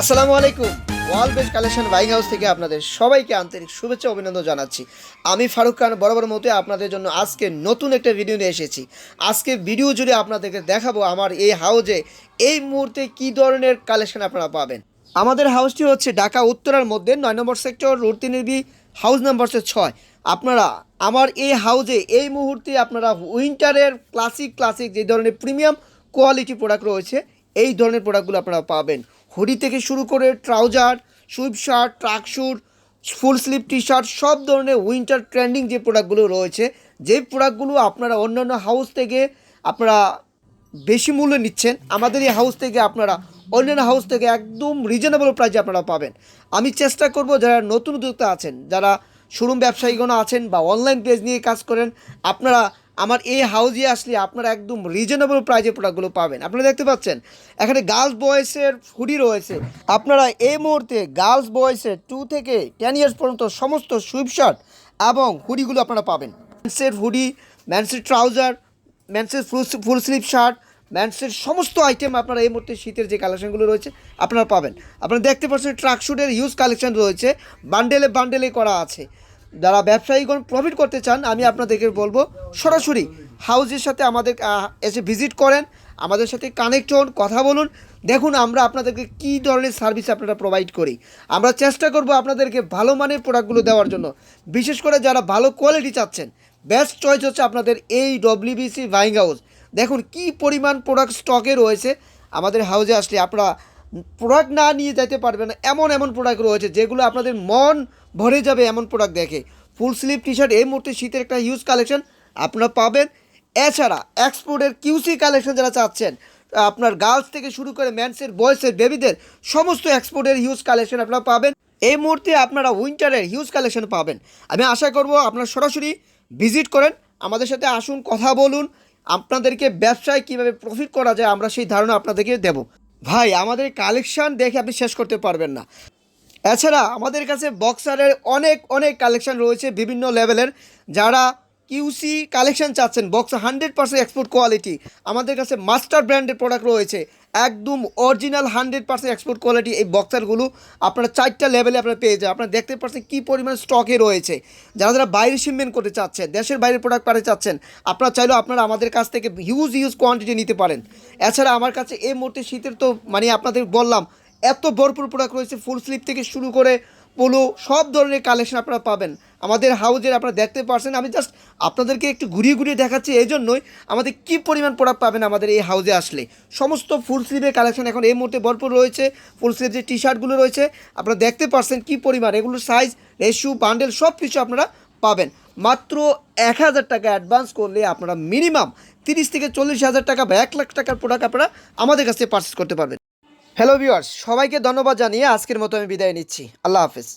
আসসালামু আলাইকুম। Wall base collection buying house থেকে আপনাদের সবাইকে আন্তরিক শুভেচ্ছা অভিনন্দন জানাচ্ছি। আমি ফারুক খান, বরাবর মতো আপনাদের জন্য আজকে নতুন একটা ভিডিও নিয়ে এসেছি। আজকে ভিডিও জুড়ে আপনাদেরকে দেখাবো আমার এই হাউজে এই মুহূর্তে কী ধরনের কালেকশন আপনারা পাবেন। আমাদের হাউসটি হচ্ছে ঢাকা উত্তরার মধ্যে, নয় নম্বর sector road B house number ছয়। আপনারা আমার এই হাউজে এই মুহূর্তে আপনারা উইন্টারের ক্লাসিক ক্লাসিক যে ধরনের প্রিমিয়াম কোয়ালিটি প্রোডাক্ট রয়েছে, এই ধরনের প্রোডাক্টগুলো আপনারা পাবেন। হুডি থেকে শুরু করে trouser sweatshirt tracksuit full sleeve T shirt সব ধরনের উইন্টার ট্রেন্ডিং যে প্রোডাক্টগুলো রয়েছে, যে প্রোডাক্টগুলো আপনারা অন্যান্য হাউস থেকে আপনারা বেশি মূল্যে নিচ্ছেন, আমাদের এই হাউস থেকে আপনারা অন্যান্য হাউস থেকে একদম রিজনেবল প্রাইসে আপনারা পাবেন। আমি চেষ্টা করব যারা নতুন উদ্যোক্তা আছেন, যারা শোরুম ব্যবসায়ীগণ আছেন বা অনলাইন পেজ নিয়ে কাজ করেন, আপনারা আমার এই হাউজে আসলে আপনারা একদম রিজনেবল প্রাইজে প্রোডাক্টগুলো পাবেন। আপনারা দেখতে পাচ্ছেন, এখানে গার্লস বয়েসের হুডি রয়েছে। আপনারা এই মুহূর্তে গার্লস বয়েসের টু থেকে টেন ইয়ার্স পর্যন্ত সমস্ত সুইপ শার্ট এবং হুডিগুলো আপনারা পাবেন। ম্যান্সের হুডি ম্যান্সের ট্রাউজার ম্যান্সের ফুল ফুল স্লিভ শার্ট ম্যান্সের সমস্ত আইটেম আপনারা এই মুহূর্তে শীতের যে কালেকশনগুলো রয়েছে, আপনারা পাবেন। আপনারা দেখতে পাচ্ছেন ট্রাক শুটের ইউজ কালেকশন রয়েছে। বান্ডেলে বান্ডেলে করা আছে। যারা ব্যবসায়ীগণ প্রফিট করতে চান, আমি আপনাদেরকে বলব, সরাসরি হাউজের সাথে আমাদের এসে ভিজিট করেন, আমাদের সাথে কানেক্ট হন, কথা বলুন। দেখুন, আমরা আপনাদেরকে কী ধরনের সার্ভিস আপনারা প্রোভাইড করি। আমরা চেষ্টা করব আপনাদেরকে ভালো মানের প্রোডাক্টগুলো দেওয়ার জন্য। বিশেষ করে যারা ভালো কোয়ালিটি চাচ্ছেন বেস্ট চয়েস হচ্ছে আপনাদের এই ডব্লিউবিসি বাইং হাউস দেখুন, কি পরিমাণ প্রোডাক্ট স্টকে রয়েছে আমাদের হাউজে আসলে। আপনারা প্রোডাক্ট না নিয়ে যেতে পারবে না, এমন এমন প্রোডাক্ট রয়েছে যেগুলো আপনাদের মন ভরে যাবে এমন প্রোডাক্ট দেখে। ফুল স্লিভ টি শার্ট এই মুহূর্তে শীতের একটা হিউজ কালেকশন আপনারা পাবেন। এছাড়া এক্সপোর্টের কিউসি কালেকশন যারা চাচ্ছেন, আপনার গার্লস থেকে শুরু করে ম্যানসের বয়েসের বেবিদের সমস্ত এক্সপোর্টের হিউজ কালেকশন আপনারা পাবেন। এই মুহূর্তে আপনারা উইন্টারের হিউজ কালেকশন পাবেন। আমি আশা করব আপনারা সরাসরি ভিজিট করেন, আমাদের সাথে আসুন, কথা বলুন, আপনাদেরকে ব্যবসায় কীভাবে প্রফিট করা যায় আমরা সেই ধারণা আপনাদেরকে দেব। ভাই, আমাদের কালেকশান দেখে আপনি শেষ করতে পারবেন না। এছাড়া আমাদের কাছে বক্সারের অনেক অনেক কালেকশান রয়েছে বিভিন্ন লেভেলের যারা কিউসি কালেকশন চাচ্ছেন। Box hundred percent export quality আমাদের কাছে মাস্টার ব্র্যান্ডের প্রোডাক্ট রয়েছে। একদম original hundred percent export quality এই বক্সারগুলো আপনারা চারটা লেভেলে আপনারা পেয়ে যান আপনারা দেখতে পাচ্ছেন কী পরিমাণ স্টকে রয়েছে। যারা যারা বাইরে শিপমেন্ট করতে চাচ্ছেন, দেশের বাইরে প্রোডাক্ট পাঠাতে চাচ্ছেন, আপনারা চাইলেও আপনারা আমাদের কাছ থেকে হিউজ হিউজ কোয়ান্টিটি নিতে পারেন। এছাড়া আমার কাছে এই মুহূর্তে শীতের তো মানে আপনাদের বললাম, এত ভরপুর প্রোডাক্ট রয়েছে। ফুল স্লিপ থেকে শুরু করে পোলো সব ধরনের কালেকশন আপনারা পাবেন। আমাদের হাউজের আপনারা দেখতে পারছেন, আমি জাস্ট আপনাদেরকে একটু ঘুরিয়ে ঘুরিয়ে দেখাচ্ছি এই জন্যই আমাদের কী পরিমাণ প্রোডাক্ট পাবেন আমাদের এই হাউজে আসলে। সমস্ত ফুল স্লিভের কালেকশন এখন এই মুহূর্তে ভরপুর রয়েছে, ফুল স্লিভ যে টি শার্টগুলো রয়েছে, আপনারা দেখতে পারছেন কী পরিমাণ, এগুলোর সাইজ রেশু বান্ডেল সব কিছু আপনারা পাবেন। মাত্র এক হাজার টাকা অ্যাডভান্স করলে আপনারা মিনিমাম তিরিশ থেকে চল্লিশ হাজার টাকা বা এক লাখ টাকার প্রোডাক্ট আপনারা আমাদের কাছে পারচেস করতে পারবেন। হ্যালো ভিউয়ার্স সবাইকে ধন্যবাদ জানিয়ে আজকের মতো আমি বিদায় নিচ্ছি। আল্লাহ হাফেজ।